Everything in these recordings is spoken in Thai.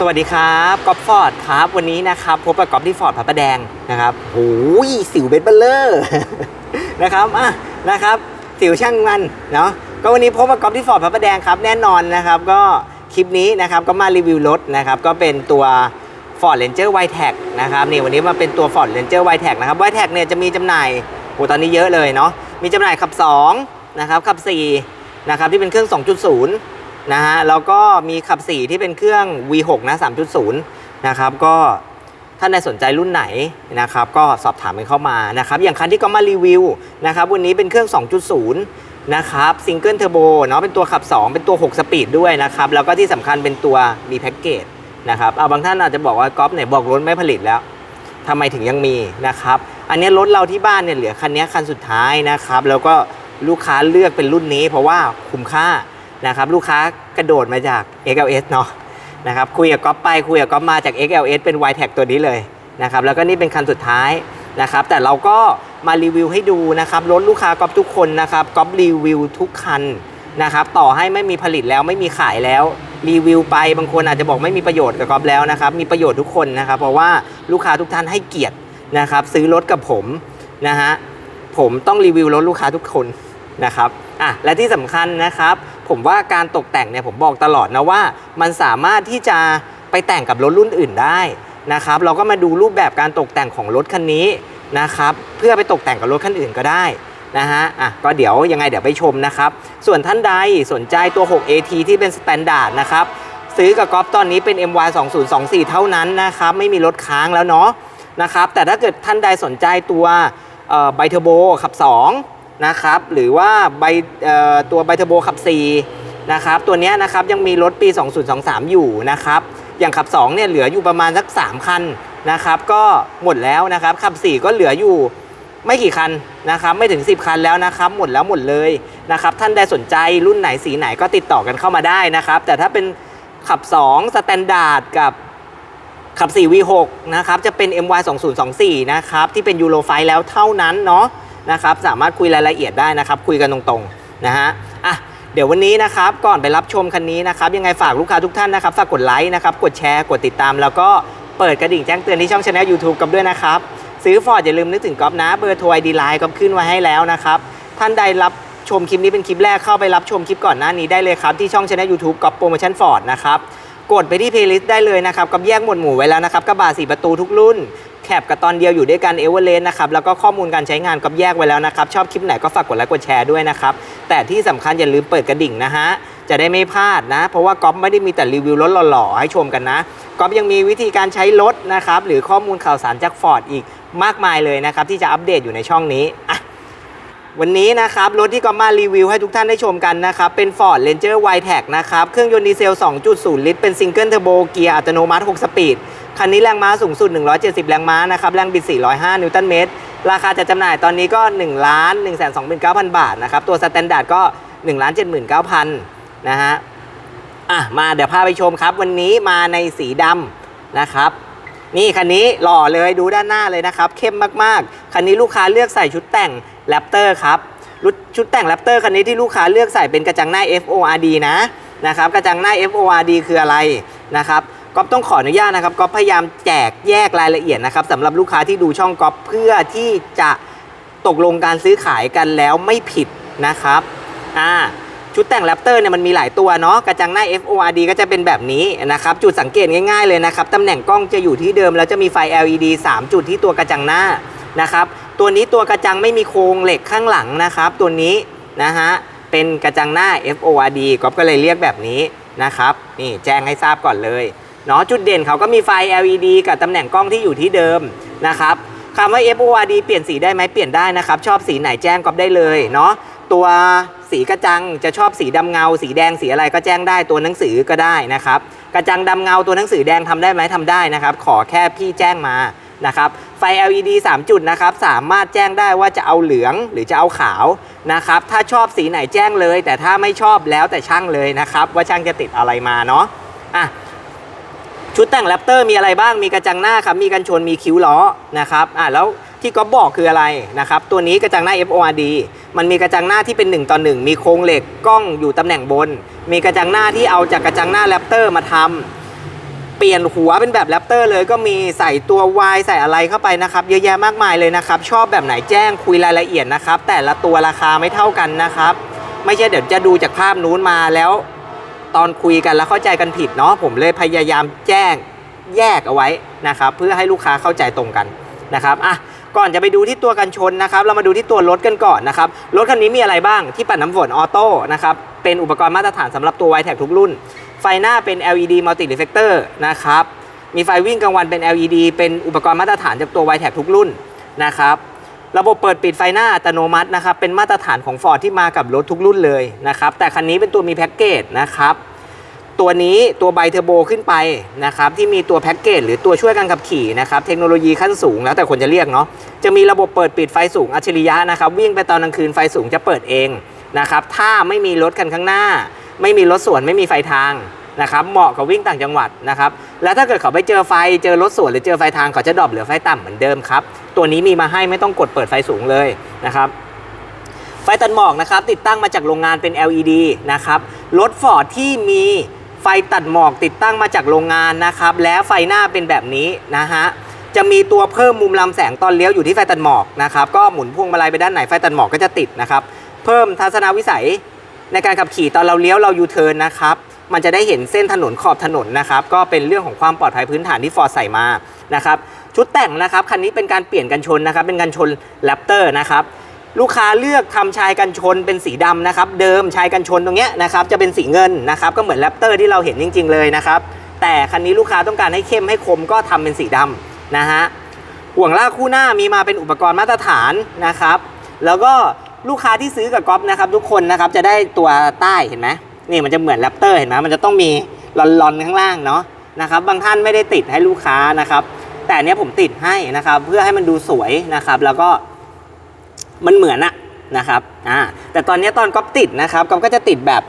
สวัสดีครับก๊อฟฟอร์ดครับวันนี้นะครับพบกับก๊อฟที่ฟอร์ดพระประแดงนะครับโอ้ยสิวเบ็ดเบลเลอร์นะครับอะนะครับสิวช่างมันเนาะก็วันนี้พบกับก๊อฟที่ฟอร์ดพระประแดงครับแน่นอนนะครับ ก็คลิปนี้นะครับก็มารีวิวรถนะครับก็เป็นตัว Ford Ranger w i t e c นะครับนี่วันนี้มาเป็นตัว Ford Ranger w i t e c นะครับ w i t e c เนี่ยจะมีจำหน่ายโอ้ตอนนี้เยอะเลยเนาะมีจำหน่ายขับ2นะครับขับ4นะครับที่เป็นเครื่อง 2.0 นะฮะแล้วก็มีขับ 4 ที่เป็นเครื่อง V6 นะ3.0 นะครับ ก็ท่านใดสนใจรุ่นไหนนะครับ ก็สอบถามกันเข้ามานะครับ อย่างคันที่ก็มารีวิวนะครับ วันนี้เป็นเครื่อง 2.0 นะครับซิงเกิลเทอร์โบเนาะเป็นตัวขับ 2 เป็นตัว 6 สปีดด้วยนะครับ แล้วก็ที่สำคัญเป็นตัวมีแพ็กเกจนะครับเอาบางท่านอาจจะบอกว่าก๊อฟเนี่ยบอกรถไม่ผลิตแล้วทำไมถึงยังมีนะครับ อันนี้รถเราที่บ้านเนี่ยเหลือคันนี้คันสุดท้ายนะครับ แล้วก็ลูกค้าเลือกเป็นรุ่นนี้ เพราะว่าคุ้มค่า นะครับลูกค้ากระโดดมาจาก XLS เนาะนะครับคุยกับก๊อฟไปคุยกับก๊อฟมาจาก XLS เป็น y t e c ตัวนี้เลยนะครับแล้วก็นี่เป็นคันสุดท้ายนะครับแต่เราก็มารีวิวให้ดูนะครับรถลูกค้าก๊อฟทุกคนนะครับก๊อฟรีวิวทุกคันนะครับต่อให้ไม่มีผลิตแล้วไม่มีขายแล้วรีวิวไปบางคนอาจจะบอกไม่มีประโยชน์กับก๊อฟแล้วนะครับมีประโยชน์ทุกคนนะครับ เพราะว่าลูกค้าทุกท่านให้เกียรตินะครับซื้อรถกับผมนะฮะผมต้องรีวิวรถลูกค้าทุกคนนะครับอะและที่สำคัญนะครับ ผมว่าการตกแต่งเนี่ยผมบอกตลอดนะว่า มันสามารถที่จะไปแต่งกับรถรุ่นอื่นได้นะครับ เราก็มาดูรูปแบบการตกแต่งของรถคันนี้นะครับ เพื่อไปตกแต่งกับรถคันอื่นก็ได้นะฮะ อะ ก็เดี๋ยวยังไงเดี๋ยวไปชมนะครับ ส่วนท่านใดสนใจตัว 6AT ที่เป็นสแตนดาร์ดนะครับ ซื้อกับก๊อฟตอนนี้เป็น MY 2024เท่านั้นนะครับ ไม่มีรถค้างแล้วเนาะนะครับ แต่ถ้าเกิดท่านใดสนใจตัวไบเทอร์โบขับ 2 นะครับหรือว่าใบตัวไบเทอร์โบขับ 4 นะครับ ตัวนี้นะครับยังมีรถปี 2023 อยู่นะครับ อย่างขับ 2 เนี่ยเหลืออยู่ประมาณสัก 3 คันนะครับ ก็หมดแล้วนะครับ ขับ 4 ก็เหลืออยู่ไม่กี่คันนะครับ ไม่ถึง 10 คันแล้วนะครับ หมดแล้วหมดเลยนะครับ ท่านใดสนใจรุ่นไหนสีไหนก็ติดต่อกันเข้ามาได้นะครับ แต่ถ้าเป็นขับ 2 สแตนดาร์ดกับขับ 4 V6 นะครับ จะเป็น MY 2024 นะครับ ที่เป็นยูโรไฟแล้วเท่านั้นเนาะ นะครับ สามารถคุยรายละเอียดได้นะครับ คุยกันตรงๆนะฮะอะเดี๋ยววันนี้นะครับ ก่อนไปรับชมคันนี้นะครับ ยังไงฝากลูกค้าทุกท่านนะครับฝากกดไลค์นะครับกดแชร์กดติดตาม แล้วก็เปิดกระดิ่งแจ้งเตือนที่ช่องช anel YouTube กับด้วยนะครับ ซื้อฟอร์ดอย่าลืมนึกถึงก๊อฟนะเบอร์โทรไอดีไลน์ก๊อฟขึ้นไว้ให้แล้วนะครับท่านใดรับชมคลิปนี้เป็นคลิปแรกเข้าไปรับชมคลิปก่อนหน้านี้ได้เลยครับที่ช่องช anel YouTube ก๊อฟโปรโมชั่นฟอร์ดนะครับกดไปที่เพลย์ลิสต์ได้เลยนะครับกับแยกหมวดหมู่ไว้แล้วนะครับกระบะสี่ประตูทุกรุ่น แคปกับตอนเดียวอยู่ด้วยกันเอเวอร์เลนนะครับแล้วก็ข้อมูลการใช้งานกับแยกไว้แล้วนะครับ ชอบคลิปไหนก็ฝากกดไลค์กดแชร์ด้วยนะครับ แต่ที่สำคัญอย่าลืมเปิดกระดิ่งนะฮะจะได้ไม่พลาดนะ เพราะว่าก๊อฟไม่ได้มีแต่รีวิวรถหล่อๆให้ชมกันนะก๊อฟยังมีวิธีการใช้รถนะครับหรือข้อมูลข่าวสารจากฟอร์ดอีกมากมายเลยนะครับที่จะอัปเดตอยู่ในช่องนี้อะวันนี้นะครับรถที่ก็มารีวิวให้ทุกท่านได้ชมกันนะครับ เป็น Ford Ranger w i t e c นะครับ เครื่องยนต์ดีเซล 2.0 ลิตร เป็นซิงเกิลเทอร์โบเกียร์อัตโนมัติ 6 สปีด คันนี้แรงม้าสูงสุด 170 แรงม้านะครับ แรงบิด 405 นิวตันเมตร ราคาจะจำหน่ายตอนนี้ก็1ล้าน1 2 9 0 0 0 บาทนะครับ ตัวสแตนดาร์ดก็1ล้าน79,000นะฮะ อะ มาเดี๋ยวพาไปชมครับ วันนี้มาในสีดำนะครับ นี่คันนี้หล่อเลยดูด้านหน้าเลยนะครับ เข้มมากๆ คันนี้ลูกค้าเลือกใส่ชุดแต่งแรปเตอร์ครับชุดแต่งแรปเตอร์คันนี้ที่ลูกค้าเลือกใส่เป็นกระจังหน้า FORD นะนะครับ กระจังหน้า FORD คืออะไรนะครับ ก๊อฟต้องขออนุญาตนะครับก๊อฟพยายามแจกแยกรายละเอียดนะครับสำหรับลูกค้าที่ดูช่องก๊อฟเพื่อที่จะตกลงการซื้อขายกันแล้วไม่ผิดนะครับอ่าชุดแต่งแรปเตอร์เนี่ยมันมีหลายตัวเนาะกระจังหน้า FORD ก็จะเป็นแบบนี้นะครับจุดสังเกตง่ายๆเลยนะครับตำแหน่งกล้องจะอยู่ที่เดิม แล้วจะมีไฟ LED 3 จุดที่ตัวกระจังหน้านะครับตัวนี้ตัวกระจังไม่มีโครงเหล็กข้างหลังนะครับ ตัวนี้นะฮะเป็นกระจังหน้า FORD ก๊อฟก็เลยเรียกแบบนี้นะครับนี่แจ้งให้ทราบก่อนเลย เนาะจุดเด่นเขาก็มีไฟ LED กับตำแหน่งกล้องที่อยู่ที่เดิมนะครับคำว่า FORD เปลี่ยนสีได้ไหมเปลี่ยนได้นะครับ ชอบสีไหนแจ้งก๊อฟได้เลยเนาะตัวสีกระจังจะชอบสีดำเงา สีแดงสีอะไรก็แจ้งได้ตัวหนังสือก็ได้นะครับ กระจังดำเงาตัวหนังสือแดงทำได้ไหมทำได้นะครับ ขอแค่พี่แจ้งมานะครับ ไฟ LED 3 จุดนะครับ สามารถแจ้งได้ว่าจะเอาเหลืองหรือจะเอาขาวนะครับ ถ้าชอบสีไหนแจ้งเลย แต่ถ้าไม่ชอบแล้วแต่ช่างเลยนะครับ ว่าช่างจะติดอะไรมาเนาะอะ ชุดแต่งแรปเตอร์มีอะไรบ้างมีกระจังหน้าครับมีกันชนมีคิ้วล้อนะครับอ่าแล้วที่ก๊อฟบอกคืออะไรนะครับตัวนี้กระจังหน้า FORD มันมีกระจังหน้าที่เป็น 1ต่อ1มีโครงเหล็กกล้องอยู่ตำแหน่งบน มีกระจังหน้าที่เอาจากกระจังหน้าแรปเตอร์มาทำเปลี่ยนหัวเป็นแบบแรปเตอร์เลยก็มีใส่ตัว Y ใส่อะไรเข้าไปนะครับ เยอะแยะมากมายเลยนะครับ ชอบแบบไหนแจ้งคุยรายละเอียดนะครับ แต่ละตัวราคาไม่เท่ากันนะครับ ไม่ใช่เดี๋ยวจะดูจากภาพนู้นมาแล้ว ตอนคุยกันแล้วเข้าใจกันผิดเนาะผมเลยพยายามแจ้งแยกเอาไว้นะครับเพื่อให้ลูกค้าเข้าใจตรงกันนะครับอะก่อนจะไปดูที่ตัวกันชนนะครับ เรามาดูที่ตัวรถกันก่อนนะครับ รถคันนี้มีอะไรบ้างที่ปัดน้ำฝนออโต้นะครับ เป็นอุปกรณ์มาตรฐานสำหรับตัว y t แท็ทุกรุ่น ไฟหน้าเป็น LED Multi Reflector นะครับ มีไฟวิ่งกลางวันเป็น LED เป็นอุปกรณ์มาตรฐานจากตัว y t แท็ทุกรุ่นนะครับ ระบบเปิดปิดไฟหน้าอัตโนมัตินะครับเป็นมาตรฐานของ Ford ที่มากับรถทุกรุ่นเลยนะครับแต่คันนี้เป็นตัวมีแพ็กเกจนะครับตัวนี้ตัวไบเทอร์โบขึ้นไปนะครับที่มีตัวแพ็กเกจหรือตัวช่วยการขับขี่นะครับเทคโนโลยีขั้นสูงแล้วแต่คนจะเรียกเนาะจะมีระบบเปิดปิดไฟสูงอัจฉริยะนะครับวิ่งไปตอนกลางคืนไฟสูงจะเปิดเองนะครับถ้าไม่มีรถคันข้างหน้า ไม่มีรถสวนไม่มีไฟทาง นะครับเหมาะกับวิ่งต่างจังหวัดนะครับแล้วถ้าเกิดเขาไปเจอไฟเจอรถสวนหรือเจอไฟทางเขาจะดรอปเหลือไฟต่ำเหมือนเดิมครับตัวนี้มีมาให้ไม่ต้องกดเปิดไฟสูงเลยนะครับไฟตัดหมอกนะครับติดตั้งมาจากโรงงานเป็น LED นะครับรถฟอร์ดที่มีไฟตัดหมอกติดตั้งมาจากโรงงานนะครับแล้วไฟหน้าเป็นแบบนี้นะฮะจะมีตัวเพิ่มมุมลำแสงตอนเลี้ยวอยู่ที่ไฟตัดหมอกนะครับก็หมุนพวงมาลัยไปด้านไหนไฟตัดหมอกก็จะติดนะครับเพิ่มทัศนวิสัยในการขับขี่ตอนเราเลี้ยวเรายูเทิร์นนะครับ มันจะได้เห็นเส้นถนนขอบถนนนะครับ ก็เป็นเรื่องของความปลอดภัยพื้นฐานที่ฟอร์ดใส่มานะครับ ชุดแต่งนะครับคันนี้เป็นการเปลี่ยนกันชนนะครับ เป็นกันชนแรปเตอร์นะครับ ลูกค้าเลือกทำชายกันชนเป็นสีดำนะครับ เดิมชายกันชนตรงเนี้ยนะครับ จะเป็นสีเงินนะครับ ก็เหมือนแรปเตอร์ที่เราเห็นจริง ๆ เลยนะครับ แต่คันนี้ลูกค้าต้องการให้เข้มให้คมก็ทำเป็นสีดำนะฮะห่วงลากคู่หน้ามีมาเป็นอุปกรณ์มาตรฐานนะครับ แล้วก็ลูกค้าที่ซื้อกับก๊อฟนะครับ ทุกคนนะครับจะได้ตัวใต้เห็นไหม นี่มันจะเหมือนแรปเตอร์เห็นไหมมันจะต้องมีลอนๆข้างล่างเนาะนะครับบางท่านไม่ได้ติดให้ลูกค้านะครับ แต่นเนี้ยผมติดให้นะครับ เพื่อให้มันดูสวยนะครับ แล้วก็มันเหมือนอะนะครับอ่าแต่ตอนนี้ตอนก๊อปติดนะครับก๊อฟก็จะติดแบบ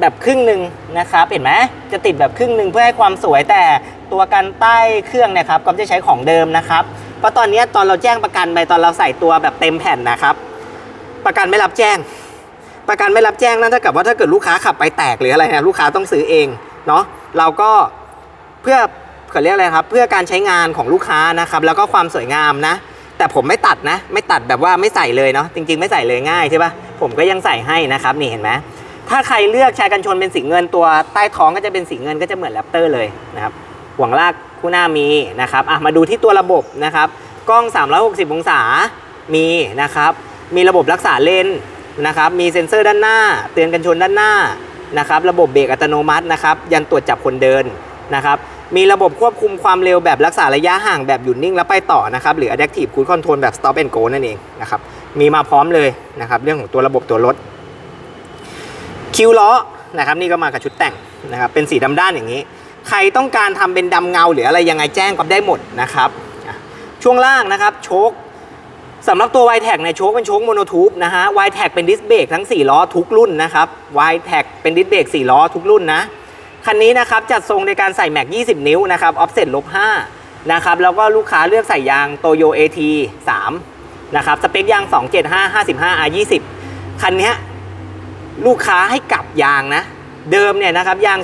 แบบครึ่งหนึ่งนะครับเห็นไหมจะติดแบบครึ่งหนึ่งเพื่อให้ความสวยแต่ตัวกันใต้เครื่องเนะครับก๊อฟจะใช้ของเดิมนะครับเพราะตอนนี้ตอนเราแจ้งประกันไปตอนเราใส่ตัวแบบเต็มแผ่นนะครับ ประกันไม่รับแจ้ง ประกันไม่รับแจ้งนั่นเท่ากับว่าถ้าเกิดลูกค้าขับไปแตกหรืออะไรนะลูกค้าต้องซื้อเองเนาะเราก็เพื่อเขาเรียกอะไรครับเพื่อการใช้งานของลูกค้านะครับแล้วก็ความสวยงามนะ แต่ผมไม่ตัดนะ ไม่ตัดแบบว่าไม่ใส่เลยเนาะจริง ๆ ไม่ใส่เลยง่ายใช่ปะผมก็ยังใส่ให้นะครับนี่เห็นไหมถ้าใครเลือกชายกันชนเป็นสีเงินตัวใต้ท้องก็จะเป็นสีเงินก็จะเหมือนแรปเตอร์เลยนะครับหวงลากคู่หน้ามีนะครับอะมาดูที่ตัวระบบนะครับกล้อง 360 องศามีนะครับมีระบบรักษาเลน นะครับ มีเซ็นเซอร์ด้านหน้า เตือนกันชนด้านหน้านะครับ ระบบเบรกอัตโนมัตินะครับ ยันตรวจจับคนเดินนะครับ มีระบบควบคุมความเร็วแบบรักษาระยะห่างแบบหยุดนิ่งแล้วไปต่อนะครับ หรือ adaptive cruise control แบบ stop and go นั่นเองนะครับ มีมาพร้อมเลยนะครับ เรื่องของตัวระบบตัวรถ คิวล้อนะครับนี่ก็มากับชุดแต่งนะครับ เป็นสีดำด้านอย่างนี้ ใครต้องการทำเป็นดำเงาหรืออะไรยังไงแจ้งก็ได้หมดนะครับ ช่วงล่างนะครับ โชค สำหรับตัว y t แท็เนี่ยโชคเป็นโชคโมโนทูบนะฮะ y t แท็เป็นดิสเบรกทั้ง 4 ล้อทุกรุ่นนะครับ y t แท็เป็นดิสเบรก4ล้อทุกรุ่นนะ คันนี้นะครับจัดทรงในการใส่แม็ก 20 นิ้วนะครับออฟเซ็ตลบ5นะครับแล้วก็ลูกค้าเลือกใส่ยางโตโย AT 3นะครับสเปคยาง 275 55 R 20คันนี้ลูกค้าให้กลับยางนะ เดิมเนี่ยนะครับยาง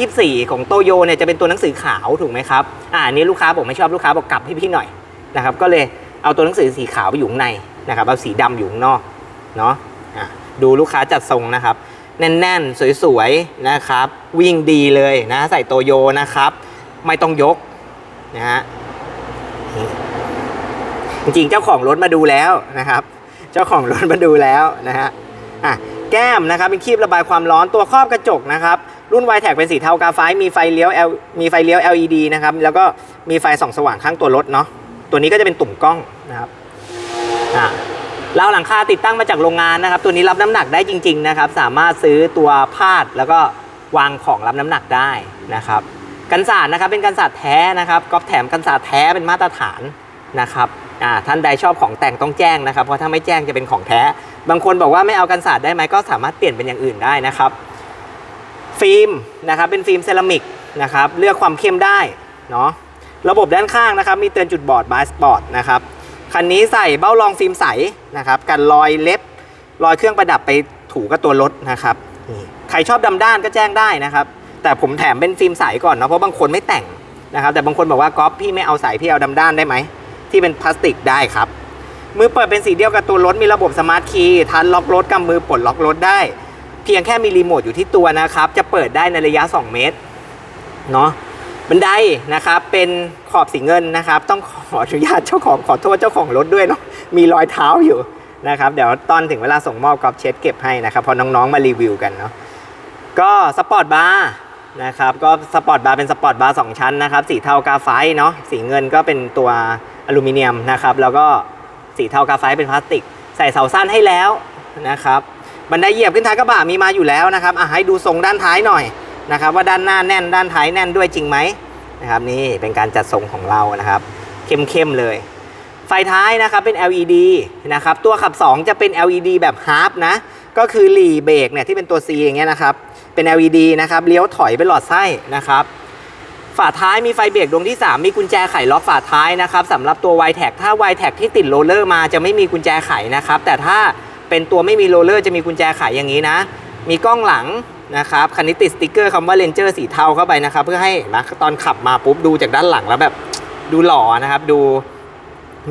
2024 ของโตโยเนี่ยจะเป็นตัวหนังสือขาวถูกไหมครับอ่านนี้ลูกค้าบอกไม่ชอบลูกค้าบอกกลับให้พี่หน่อยนะครับก็เลย เอาตัวหนังสือสีขาวไปอยู่ข้างในนะครับเอาสีดำอยู่ข้างนอกเนาะดูลูกค้าจัดทรงนะครับ แน่นๆ สวยๆนะครับ วิ่งดีเลยนะใส่โตโยนะครับ ไม่ต้องยกนะฮะจริงๆเจ้าของรถมาดูแล้วนะครับ เจ้าของรถมาดูแล้วนะฮะอะแก้มนะครับเป็นครีบระบายความร้อนตัวครอบกระจกนะครับ รุ่น y t แท็เป็นสีเทากาไฟมีไฟเลี้ยว L มีไฟเลี้ยว LED นะครับ แล้วก็มีไฟส่องสว่างข้างตัวรถเนาะตัวนี้ก็จะเป็นตุ่มกล้อง นะครับอ่าราหลังคาติดตั้งมาจากโรงงานนะครับ ตัวนี้รับน้ำหนักได้จริง ๆนะครับ สามารถซื้อตัวพาดแล้วก็วางของรับน้ำหนักได้นะครับ กันศาสตร์นะครับเป็นกันศาสตร์แท้นะครับก๊อฟแถมกันศาสตร์แท้เป็นมาตรฐานนะครับอ่าท่านใดชอบของแต่งต้องแจ้งนะครับ เพราะถ้าไม่แจ้งจะเป็นของแท้ บางคนบอกว่าไม่เอากันศาสตร์ได้ไหมก็สามารถเปลี่ยนเป็นอย่างอื่นได้นะครับ ฟิล์มนะครับเป็นฟิล์มเซรามิกนะครับเลือกความเข้มได้เนาะระบบด้านข้างนะครับมีเตือนจุดบอดบายสปอร์ตนะครับ คันนี้ใส่เบ้ารองฟิล์มใสนะครับกันรอยเล็บรอยเครื่องประดับไปถูกับตัวรถนะครับใครชอบดำด้านก็แจ้งได้นะครับ แต่ผมแถมเป็นฟิล์มใสก่อนเนาะเพราะบางคนไม่แต่งนะครับ แต่บางคนบอกว่าก๊อฟพี่ไม่เอาใสพี่เอาดำด้านได้ไหมที่เป็นพลาสติกได้ครับมือเปิดเป็นสีเดียวกับตัวรถมีระบบสมาร์ทคีย์ทันล็อกรถกำมือปลดล็อกรถได้ เพียงแค่มีรีโมทอยู่ที่ตัวนะครับ จะเปิดได้ในระยะ 2 เมตรเนาะ บันไดนะครับเป็นขอบสีเงินนะครับ ต้องขออนุญาตเจ้าของขอโทษเจ้าของรถด้วยเนาะมีรอยเท้าอยู่นะครับ เดี๋ยวตอนถึงเวลาส่งมอบกอฟเช็ดเก็บให้นะครับพอน้องๆมารีวิวกันเนาะก็สปอร์ตบาร์นะครับก็สปอร์ตบาร์เป็นสปอร์ตบาร์สองชั้นนะครับสีเทากาไฟเนาะสีเงินก็เป็นตัวอลูมิเนียมนะครับแล้วก็สีเทากาไฟเป็นพลาสติก ใส่เสาสั้นให้แล้วนะครับบันไดเหยียบขึ้นท้ายกระบะมีมาอยู่แล้วนะครับอะให้ดูทรงด้านท้ายหน่อย นะครับว่าด้านหน้าแน่นด้านท้ายแน่นด้วยจริงไหมนะครับนี่เป็นการจัดทรงของเรานะครับ เข้มๆเลย ไฟท้ายนะครับเป็น LED นะครับตัวขับ 2 จะเป็น LED แบบฮาร์ปนะก็คือหลีเบรกเนี่ยที่เป็นตัว C อย่างเงี้ยนะครับเป็น LED นะครับเลี้ยวถอยเป็นหลอดไส้นะครับฝาท้ายมีไฟเบรกดวงที่ 3 มีกุญแจไขล็อกฝาท้ายนะครับสำหรับตัว y t แท็ถ้า y t แท็ที่ติดโรลเลอร์มาจะไม่มีกุญแจไขนะครับแต่ถ้าเป็นตัวไม่มีโรลเลอร์จะมีกุญแจไขอย่างนี้นะ มีกล้องหลัง นะครับคันนี้ติดสติกเกอร์คำว่าเลนเจอร์สีเทาเข้าไปนะครับ เพื่อให้นะตอนขับมาปุ๊บดูจากด้านหลังแล้วแบบดูหล่อนะครับ ดู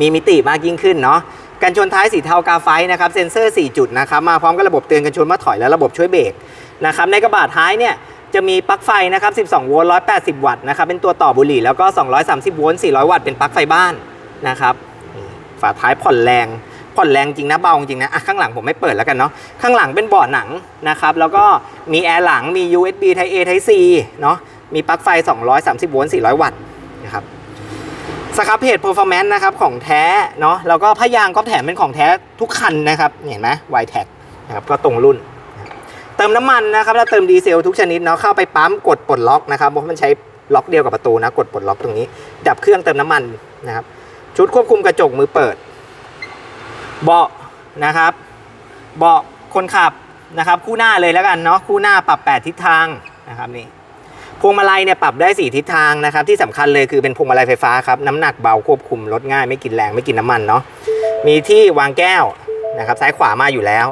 มีมิติมากยิ่งขึ้นเนาะกันชนท้ายสีเทากาไฟนะครับเซ็นเซอร์ 4 จุดนะครับมาพร้อมกับระบบเตือนกันชนเมื่อถอยและระบบช่วยเบรกนะครับในกระบะท้ายเนี่ยจะมีปลั๊กไฟนะครับ 12 โวลต์ 180 วัตต์นะครับเป็นตัวต่อบุหรี่แล้วก็ 230 โวลต์ 400 วัตต์เป็นปลั๊กไฟบ้านนะครับฝาท้ายผ่อนแรง ผ่อนแรงจริงนะเบาจริงนะอะข้างหลังผมไม่เปิดแล้วกันเนาะข้างหลังเป็นเบาะหนังนะครับแล้วก็มีแอร์หลังมี USB Type A Type C เนาะมีปลั๊กไฟ 230 โวลต์ 400 วัตต์นะครับสครับเพจ performance นะครับของแท้เนาะแล้วก็พยางก็แถมเป็นของแท้ทุกคันนะครับเห็นไหม y t แท็นะครับก็ตรงรุ่น เติมน้ำมันนะครับแล้วเติมดีเซลทุกชนิดเนาะเข้าไปปั๊มกดปลดล็อกนะครับเพราะมันใช้ล็อกเดียวกับประตูนะกดปลดล็อกตรงนี้ ดับเครื่องเติมน้ำมันนะครับชุดควบคุมกระจกมือเปิด เบาะนะครับเบาะคนขับนะครับ คู่หน้าเลยแล้วกันเนาะคู่หน้าปรับ 8 ทิศทางนะครับนี่พวงมาลัยเนี่ยปรับได้ 4 ทิศทางนะครับที่สำคัญเลยคือเป็นพวงมาลัยไฟฟ้าครับน้ำหนักเบาควบคุมลดง่ายไม่กินแรงไม่กินน้ำมันเนาะมีที่วางแก้วนะครับซ้ายขวามาอยู่แล้ว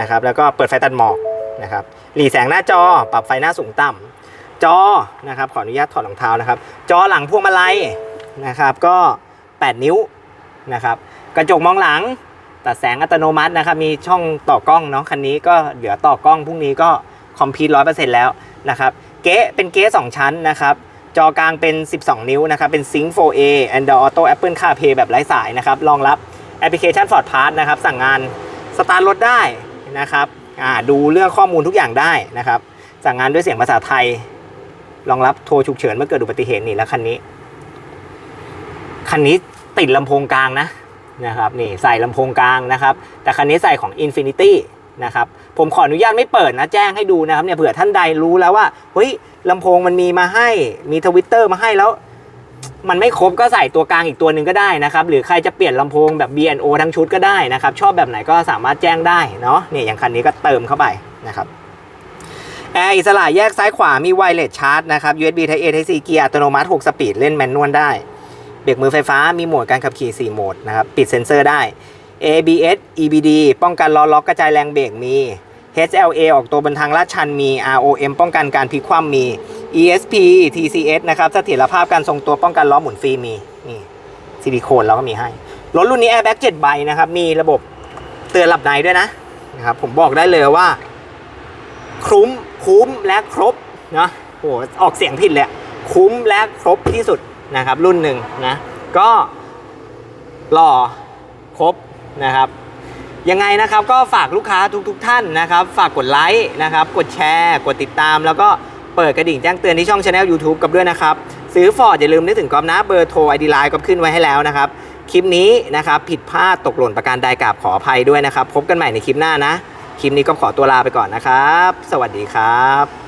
นะครับแล้วก็เปิดไฟตัดหมอกนะครับหลีแสงหน้าจอปรับไฟหน้าสูงต่ำจอนะครับขออนุญาตถอดรองเท้านะครับ จอหลังพวงมาลัยนะครับก็ 8 นิ้วนะครับกระจกมองหลัง ตัดแสงอัตโนมัตินะครับมีช่องต่อกล้องเนาะคันนี้ก็เหลือต่อกล้องพรุ่งนี้ก็คอมพิวต์ร้อยเปอร์เซ็นต์แล้วนะครับเก๊เป็นเก๊สองชั้นนะครับจอกลางเป็น 12 นิ้วนะครับเป็น Sync 4A Android Auto Apple CarPlay แบบไร้สายนะครับรองรับแอปพลิเคชัน Ford Pass นะครับสั่งงานสตาร์ทรถได้นะครับอ่าดูเรื่องข้อมูลทุกอย่างได้นะครับสั่งงานด้วยเสียงภาษาไทยรองรับโทรฉุกเฉินเมื่อเกิดอุบัติเหตุนี่แล้วคันนี้ คันนี้ติดลำโพงกลางนะ นะครับนี่ใส่ลำโพงกลางนะครับแต่คันนี้ใส่ของ Infinity นะครับผมขออนุญาตไม่เปิดนะแจ้งให้ดูนะครับเนี่ยเผื่อท่านใดรู้แล้วว่าเฮ้ยลำโพงมันมีมาให้มีทวิตเตอร์มาให้แล้ว มันไม่ครบก็ใส่ตัวกลางอีกตัวหนึ่งก็ได้นะครับหรือใครจะเปลี่ยนลำโพงแบบ B&O ทั้งชุดก็ได้นะครับชอบแบบไหนก็สามารถแจ้งได้เนาะเนี่ยอย่างคันนี้ก็เติมเข้าไปนะครับแอร์อิสระแยกซ้ายขวามีไวเลสชาร์จนะครับ USB Type A Type C เกียร์อัตโนมัติ 6 สปีดเล่นแมนนวลได้ เบรกมือไฟฟ้ามีโหมดการขับขี่ 4 โหมดนะครับ ปิดเซ็นเซอร์ได้ ABS EBD ป้องกันล้อล็อกกระจายแรงเบรกมี HLA ออกตัวบนทางลาดชันมี ROM ป้องกันการพลิกคว่ำมี ESP TCS นะครับเสถียรภาพการทรงตัวป้องกันล้อหมุนฟรีมีนี่ซิลิโคนเราก็มีให้ รถรุ่นนี้ Airbag 7 ใบนะครับ มีระบบเตือนหลับในด้วยนะนะครับ ผมบอกได้เลยว่า คุ้มคุ้มและครบนะโหออกเสียงผิดเลยอะคุ้มและครบที่สุด นะครับรุ่นหนึ่งนะก็หล่อครบนะครับยังไงนะครับก็ฝากลูกค้าทุกๆทท่านนะครับ ฝากกดไลค์นะครับ กดแชร์ กดติดตาม แล้วก็เปิดกระดิ่งแจ้งเตือนที่ช่องช anel YouTube กับด้วยนะครับ ซื้อฟอร์ดอย่าลืมนึกถึงกอมนะเบอร์โทรไอดีไลน์ก็ขึ้นไว้ให้แล้วนะครับ คลิปนี้นะครับ ผิดพลาดตกหล่นประการใดกราบขออภัยด้วยนะครับ พบกันใหม่ในคลิปหน้านะ คลิปนี้ก็ขอตัวลาไปก่อนนะครับ สวัสดีครับ